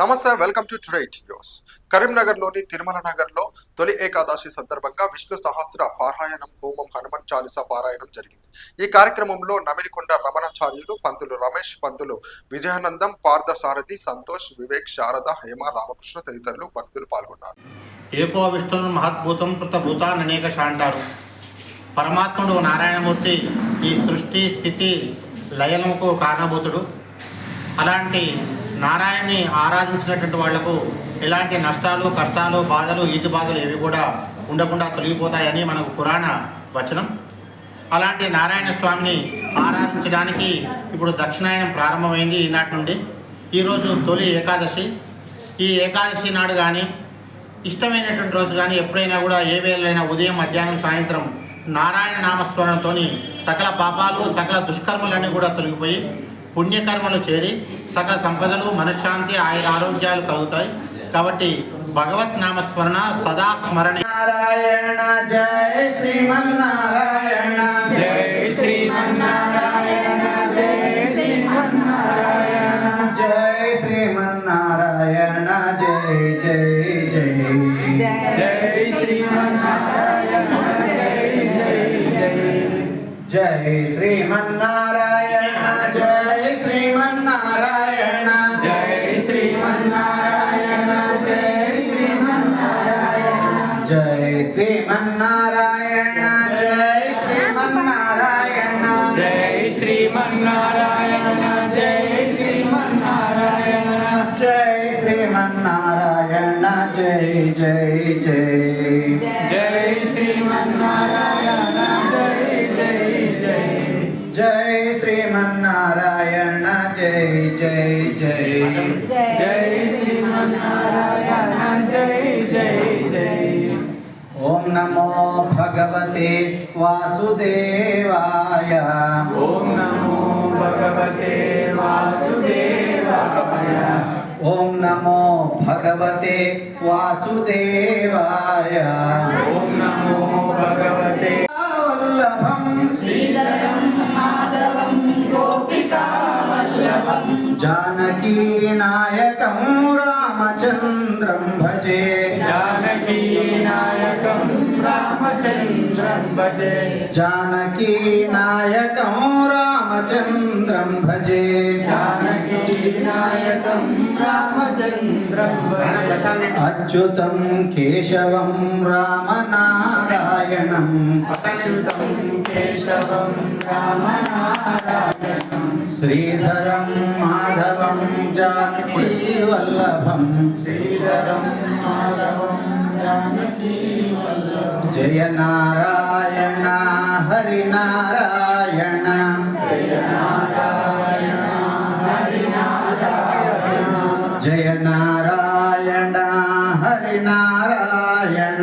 నమస్తే welcome to today news. కరీంనగర్లోని తిరుమల నగర్లో తొలి ఏకాదశి సందర్భంగా విష్ణు సహస్ర పారాయణం హోమం హనుమన్ చాలీస పారాయణం జరిగింది. ఈ కార్యక్రమంలో నమిలికొండ రమణాచార్యులు పంతులు రమేష్ పంతులు విజయానందం పార్థసారథి సంతోష్ వివేక్ శారద హేమ రామకృష్ణ తదితరులు భక్తులు పాల్గొన్నారు. ఏకో విష్ణును మహద్భూతం కృతభూతాన్ని అనేక అంటారు పరమాత్ముడు నారాయణమూర్తి ఈ సృష్టి స్థితి లయనముకు కారణభూతుడు. అలాంటి నారాయణని ఆరాధించినటువంటి వాళ్ళకు ఎలాంటి నష్టాలు కష్టాలు బాధలు ఈతి బాధలు ఏవి కూడా ఉండకుండా తొలగిపోతాయని మనకు పురాణ వచనం. అలాంటి నారాయణ స్వామిని ఆరాధించడానికి ఇప్పుడు దక్షిణాయనం ప్రారంభమైంది ఈనాటి నుండి. ఈరోజు తొలి ఏకాదశి. ఈ ఏకాదశి నాడు కానీ ఇష్టమైనటువంటి రోజు కానీ ఎప్పుడైనా కూడా ఏ వేళైనా ఉదయం మధ్యాహ్నం సాయంత్రం నారాయణ నామస్మరణతోని సకల పాపాలు సకల దుష్కర్మలన్నీ కూడా తొలగిపోయి పుణ్యకర్మలు చేరి సకల సంపదలు మనశ్శాంతి ఆయుర ఆరోగ్యాలు కలుగుతాయి. కాబట్టి భగవత్ నామస్మరణ సదా స్మరణ. నారాయణ జయ శ్రీమన్నారాయణ. జయ శ్రీమన్నారాయణ జయ శ్రీమన్నారాయణ. జయ శ్రీమన్నారాయణ జయ జయ జయ జయ శ్రీమన్నారాయణ జయ జయ జయ జయ శ్రీమన్నారాయణ. జయ శ్రీమన్నారాయణ జయ శ్రీమన్నారాయణ జయ శ్రీమన్నారాయణ జయ శ్రీమన్నారాయణ జయ శ్రీమన్నారాయణ జయ శ్రీమన్నారాయణ జయ శ్రీమన్నారాయణ జయ శ్రీమన్నారాయణ జయ జయ జయ జయ శ్రీమన్నారాయణ జయ జయ జయ ఓం నమో భగవతే వాసుదేవాయ ఓం నమో భగవతే వాసుదేవాయ ఓం నమో భగవతే వాసుదేవాయ ఓం నమో భగవతే వల్లభం శ్రీధరం जानकीनायकं रामचन्द्रं भजे जानकीनायकं रामचन्द्रं भजे जानकीनायकं रामचन्द्रं भजे जानकीनायकं रामचन्द्रं भजे अच्युतं केशवं रामनारायणम् अच्युतं केशवं रामनारायणम् శ్రీధరం మాధవం జానకీవల్లభం శ్రీధరం మాధవం జానకీవల్లభం జయ నారాయణ హరి నారాయణ జయ నారాయణ హరి నారాయణ. జయ నారాయణ హరి నారాయణ.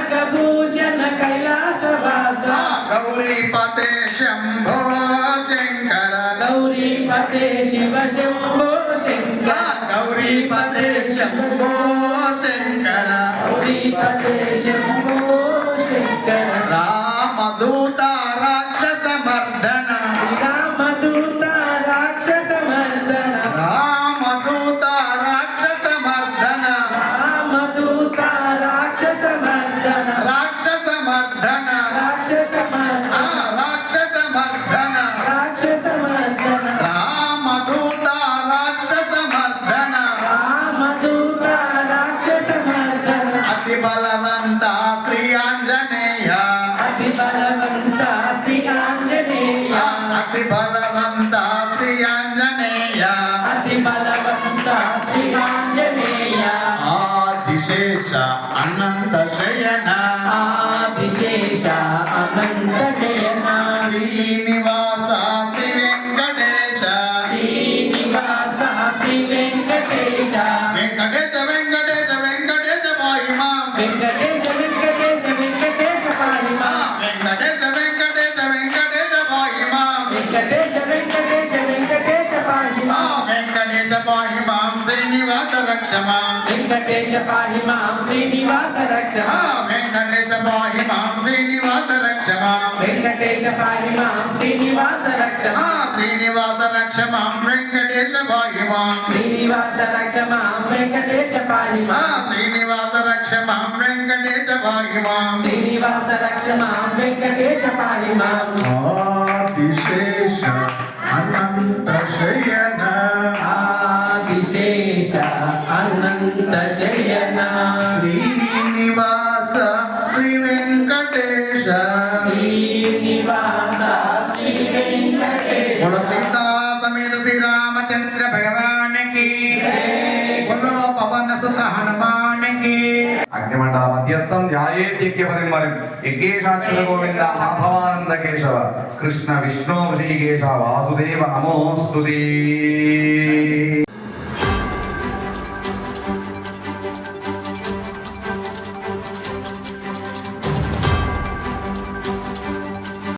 नागभूषण कैलासवासा गौरी पते शंभो బలవంత శ్రీయాంజనేయ అతి బలవంత శ్రీయాంజనేయ ఆదిశేష అనంత శయన. ఆదిశేష శ్రీనివాస రక్షమా వెంకటేశ పాహిమాం శ్రీనివాస రక్షమా వెంకటేశ పాహిమాం శ్రీనివాస రక్షమా. వెంకటేశ పాహిమాం శ్రీనివాస రక్షమా శ్రీనివాస రక్షమాం వెంకటేశ పాహిమాం శ్రీనివాస రక్షమాం వెంకటేశ పాహిమాం శ్రీనివాస రక్షమాం వెంకటేశ పాహిమాం శ్రీనివాస రక్షమాం వెంకటేశ ఆదిశేష అనంత అనంత శయన శ్రీనివాస శ్రీ వెంకటేశ. శ్రీనివాస శ్రీ వెంకటేశ. బోలో సీతా సమేత శ్రీరామచంద్ర భగవాన్కి బోలో పవన సుత హనుమాన్కి అగ్నిమండల మధ్యస్థం గోవింద మాధవానంద కేశవ. కృష్ణ విష్ణు శ్రీకేశ వాసుదేవ నమోస్తుదే